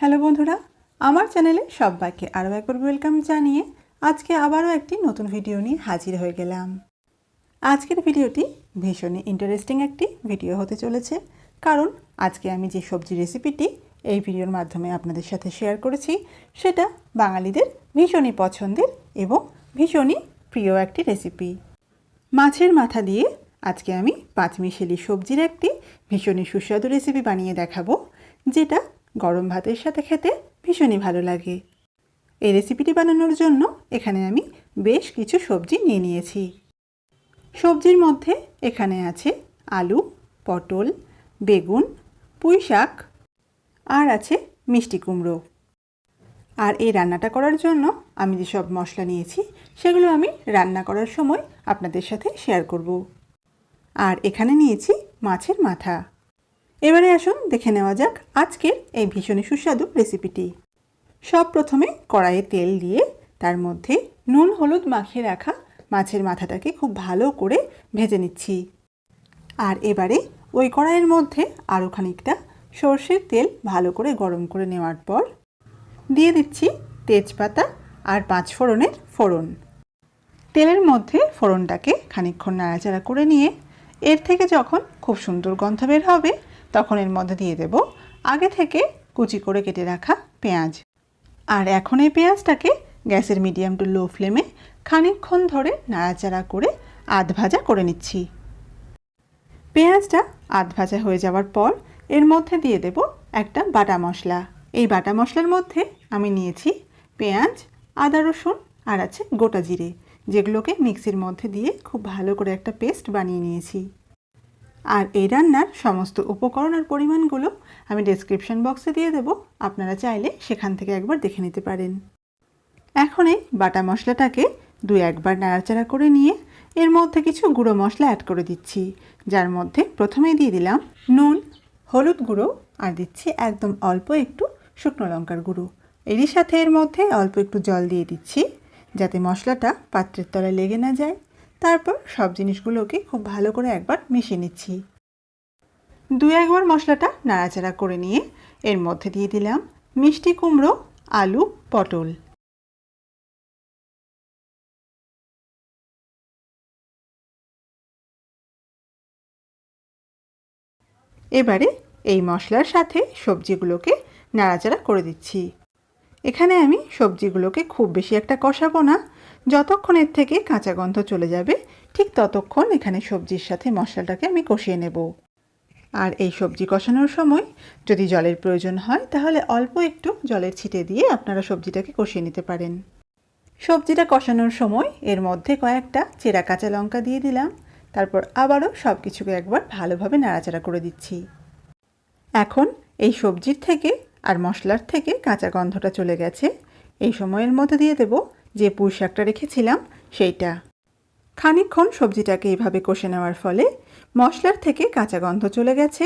Hello বন্ধুরা, আমার চ্যানেলে সবাইকে আরও একবার ওয়েলকাম জানিয়ে আজকে আবারও একটি নতুন ভিডিও নিয়ে হাজির হয়ে গেলাম। আজকের ভিডিওটি ভীষণই ইন্টারেস্টিং একটি ভিডিও হতে চলেছে, কারণ আজকে আমি যে সবজি রেসিপিটি এই ভিডিওর মাধ্যমে আপনাদের সাথে শেয়ার করেছি, সেটা বাঙালিদের ভীষণই পছন্দের এবং ভীষণই প্রিয় একটি রেসিপি মাছের মাথা দিয়ে আজকে আমি পাঁচমিশেলি সবজির একটি ভীষণই সুস্বাদু রেসিপি বানিয়ে দেখাবো, যেটা গরম ভাতের সাথে খেতে ভীষণই ভালো লাগে। এই রেসিপিটি বানানোর জন্য এখানে আমি বেশ কিছু সবজি নিয়ে নিয়েছি। সবজির মধ্যে এখানে আছে আলু, পটল, বেগুন পুঁই শাক আর আছে মিষ্টি কুমড়ো। আর এই রান্নাটা করার জন্য আমি যেসব মশলা নিয়েছি সেগুলো আমি রান্না করার সময় আপনাদের সাথে শেয়ার করব। আর এখানে নিয়েছি মাছের মাথা। এবারে আসুন দেখে নেওয়া যাক আজকের এই ভীষণই সুস্বাদু রেসিপিটি সব প্রথমে কড়াইয়ে তেল দিয়ে তার মধ্যে নুন, হলুদ মাখিয়ে রাখা মাছের মাথাটাকে খুব ভালো করে ভেজে নিচ্ছি। আর এবারে ওই কড়াইয়ের মধ্যে আরও খানিকটা সর্ষের তেল ভালো করে গরম করে নেওয়ার পর দিয়ে দিচ্ছি তেজপাতা আর পাঁচ ফোড়নের ফোড়ন। তেলের মধ্যে ফোড়নটাকে খানিকক্ষণ নাড়াচাড়া করে নিয়ে, এর থেকে যখন খুব সুন্দর গন্ধ বের হবে, তখন এর মধ্যে দিয়ে দেব আগে থেকে কুচি করে কেটে রাখা পেঁয়াজ। আর এখন এই পেঁয়াজটাকে গ্যাসের মিডিয়াম টু লো ফ্লেমে খানিকক্ষণ ধরে নাড়াচাড়া করে আধ ভাজা করে নিচ্ছি। পেঁয়াজটা আধ ভাজা হয়ে যাওয়ার পর এর মধ্যে দিয়ে দেব একটা বাটা মশলা। এই বাটা মশলার মধ্যে আমি নিয়েছি পেঁয়াজ, আদা রসুন আর আছে গোটা জিরে, যেগুলোকে মিক্সির মধ্যে দিয়ে খুব ভালো করে একটা পেস্ট বানিয়ে নিয়েছি। আর এই রান্নার সমস্ত উপকরণ আর পরিমাণগুলো আমি ডেসক্রিপশন বক্সে দিয়ে দেব। আপনারা চাইলে সেখান থেকে একবার দেখে নিতে পারেন। এখন এই বাটা মশলাটাকে দু একবার নাড়াচাড়া করে নিয়ে এর মধ্যে কিছু গুঁড়ো মশলা অ্যাড করে দিচ্ছি। যার মধ্যে প্রথমেই দিয়ে দিলাম নুন, হলুদ গুঁড়ো আর দিচ্ছি একদম অল্প একটু শুকনো লঙ্কার গুঁড়ো। এরই সাথে এর মধ্যে অল্প একটু জল দিয়ে দিচ্ছি যাতে মশলাটা পাত্রের তলায় লেগে না যায়। তারপর সব জিনিসগুলোকে খুব ভালো করে একবার মিশিয়ে নিচ্ছি। দু একবার মশলাটা নাড়াচাড়া করে নিয়ে এর মধ্যে দিয়ে দিলাম মিষ্টি কুমড়ো, আলু, পটল। এবারে এই মশলার সাথে সবজিগুলোকে নাড়াচাড়া করে দিচ্ছি। এখানে আমি সবজিগুলোকে খুব বেশি একটা কষাবো না যতক্ষণ এর থেকে কাঁচা গন্ধ চলে যাবে, ঠিক ততক্ষণ এখানে সবজির সাথে মশলাটাকে আমি কষিয়ে নেব। আর এই সবজি কষানোর সময় যদি জলের প্রয়োজন হয়, তাহলে অল্প একটু জলের ছিটে দিয়ে আপনারা সবজিটাকে কষিয়ে নিতে পারেন। সবজিটা কষানোর সময় এর মধ্যে কয়েকটা চেরা কাঁচা লঙ্কা দিয়ে দিলাম। তারপর আবারও সব কিছুকে একবার ভালোভাবে নাড়াচাড়া করে দিচ্ছি। এখন এই সবজির থেকে আর মশলার থেকে কাঁচা গন্ধটা চলে গেছে। এই সময়ের মধ্যে দিয়ে দেব যে পুঁই শাকটা রেখেছিলাম, সেইটা। খানিকক্ষণ সবজিটাকে এইভাবে কষে নেওয়ার ফলে মশলার থেকে কাঁচা গন্ধ চলে গেছে।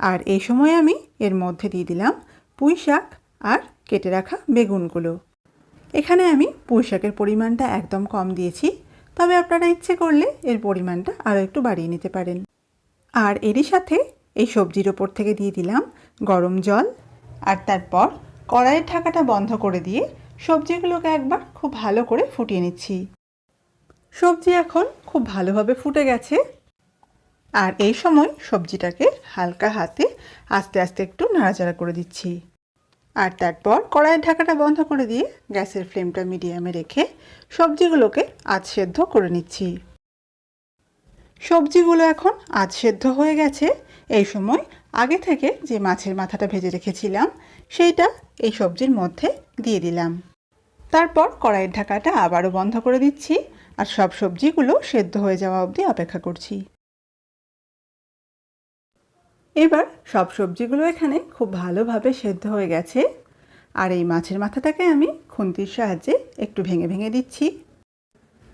আর এই সময় আমি এর মধ্যে দিয়ে দিলাম পুঁই শাক আর কেটে রাখা বেগুনগুলো। এখানে আমি পুঁই শাকের পরিমাণটা একদম কম দিয়েছি, তবে আপনারা ইচ্ছে করলে এর পরিমাণটা আরও একটু বাড়িয়ে নিতে পারেন। আর এরই সাথে এই সবজির ওপর থেকে দিয়ে দিলাম গরম জল আর তারপর কড়াইয়ের ঢাকাটা বন্ধ করে দিয়ে সবজিগুলোকে একবার খুব ভালো করে ফুটিয়ে নিচ্ছি। সবজি এখন খুব ভালোভাবে ফুটে গেছে। আর এই সময় সবজিটাকে হালকা হাতে আস্তে আস্তে একটু নাড়াচাড়া করে দিচ্ছি। আর তারপর কড়াইয়ের ঢাকাটা বন্ধ করে দিয়ে গ্যাসের ফ্লেমটা মিডিয়ামে রেখে সবজিগুলোকে আধ সেদ্ধ করে নিচ্ছি। সবজিগুলো এখন আধ সেদ্ধ হয়ে গেছে। এই সময় আগে থেকে যে মাছের মাথাটা ভেজে রেখেছিলাম, সেইটা এই সবজির মধ্যে দিয়ে দিলাম। তারপর কড়াইয়ের ঢাকাটা আবারও বন্ধ করে দিচ্ছি আর সব সবজিগুলো সেদ্ধ হয়ে যাওয়া অবধি অপেক্ষা করছি। এবার সব সবজিগুলো এখানে খুব ভালোভাবে সেদ্ধ হয়ে গেছে আর এই মাছের মাথাটাকে আমি খুন্তির সাহায্যে একটু ভেঙে ভেঙে দিচ্ছি।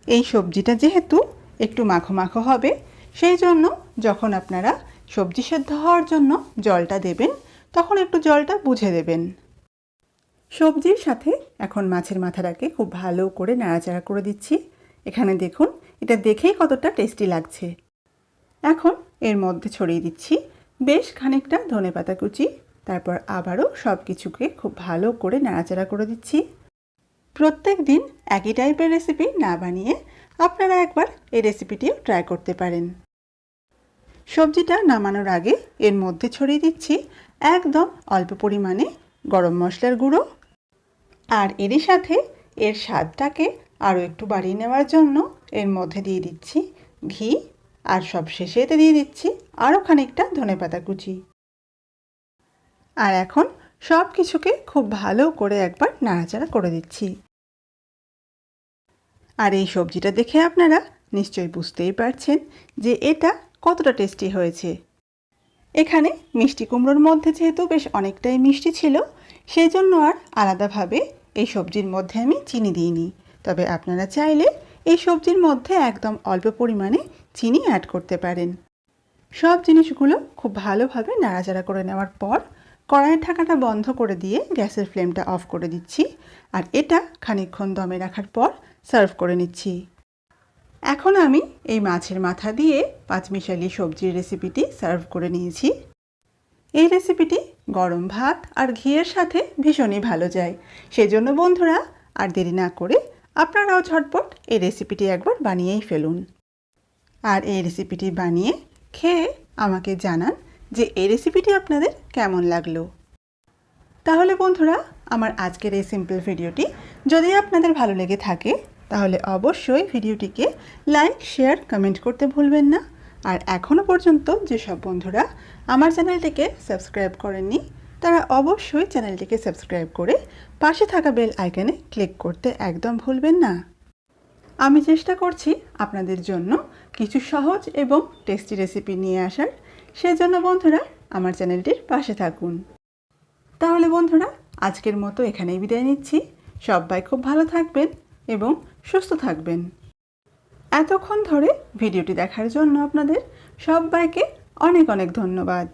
এই সবজিটা যেহেতু একটু মাখো মাখো হবে, সেই জন্য যখন আপনারা সবজি সেদ্ধ হওয়ার জন্য জলটা দেবেন, তখন একটু জলটা বুঝে দেবেন। সবজির সাথে এখন মাছের মাথাটাকে খুব ভালো করে নাড়াচাড়া করে দিচ্ছি। এখানে দেখুন, এটা দেখেই কতটা টেস্টি লাগছে। এখন এর মধ্যে ছড়িয়ে দিচ্ছি বেশ খানিকটা ধনেপাতা কুচি। তারপর আবারও সব কিছুকে খুব ভালো করে নাড়াচাড়া করে দিচ্ছি। প্রত্যেক দিন একই টাইপের রেসিপি না বানিয়ে আপনারা একবার এই রেসিপিটিও ট্রাই করতে পারেন। সবজিটা নামানোর আগে এর মধ্যে ছড়িয়ে দিচ্ছি একদম অল্প পরিমাণে গরম মশলার গুঁড়ো আর এরই সাথে এর স্বাদটাকে আরও একটু বাড়িয়ে নেওয়ার জন্য এর মধ্যে দিয়ে দিচ্ছি ঘি আর সব শেষে এতে দিয়ে দিচ্ছি আরও খানিকটা ধনেপাতা কুচি। আর এখন সব কিছুকে খুব ভালো করে একবার নাড়াচাড়া করে দিচ্ছি। আর এই সবজিটা দেখে আপনারা নিশ্চয়ই বুঝতেই পারছেন যে এটা কতটা টেস্টি হয়েছে। এখানে মিষ্টি কুমড়োর মধ্যে যেহেতু বেশ অনেকটাই মিষ্টি ছিল সেই জন্য আর আলাদাভাবে এই সবজির মধ্যে আমি চিনি দিইনি তবে আপনারা চাইলে এই সবজির মধ্যে একদম অল্প পরিমাণে চিনি অ্যাড করতে পারেন। সব জিনিসগুলো খুব ভালোভাবে নাড়াচাড়া করে নেওয়ার পর কড়াইয়ের ঢাকাটা বন্ধ করে দিয়ে গ্যাসের ফ্লেমটা অফ করে দিচ্ছি। আর এটা খানিকক্ষণ দমে রাখার পর সার্ভ করে নিচ্ছি। এখন আমি এই মাছের মাথা দিয়ে পাঁচমিশালি সবজির রেসিপিটি সার্ভ করে নিয়েছি। এই রেসিপিটি গরম ভাত আর ঘিয়ের সাথে ভীষণই ভালো যায়। সেজন্য বন্ধুরা, আর দেরি না করে আপনারাও ঝটপট এই রেসিপিটি একবার বানিয়েই ফেলুন। আর এই রেসিপিটি বানিয়ে খেয়ে আমাকে জানান যে এই রেসিপিটি আপনাদের কেমন লাগল। তাহলে বন্ধুরা, আমার আজকের এই সিম্পল ভিডিওটি যদি আপনাদের ভালো লেগে থাকে, তাহলে অবশ্যই ভিডিওটিকে লাইক শেয়ার কমেন্ট করতে ভুলবেন না। আর এখনও পর্যন্ত যেসব বন্ধুরা আমার চ্যানেলটিকে সাবস্ক্রাইব করেননি, তারা অবশ্যই চ্যানেলটিকে সাবস্ক্রাইব করে পাশে থাকা বেল আইকনে ক্লিক করতে একদম ভুলবেন না। আমি চেষ্টা করছি আপনাদের জন্য কিছু সহজ এবং টেস্টি রেসিপি নিয়ে আসার। সেজন্য বন্ধুরা, আমার চ্যানেলটির পাশে থাকুন। তাহলে বন্ধুরা, আজকের মতো এখানেই বিদায় নিচ্ছি। সবাই খুব ভালো থাকবেন এবং সুস্থ থাকবেন। এতক্ষণ ধরে ভিডিওটি দেখার জন্য আপনাদের সবাইকে অনেক অনেক ধন্যবাদ।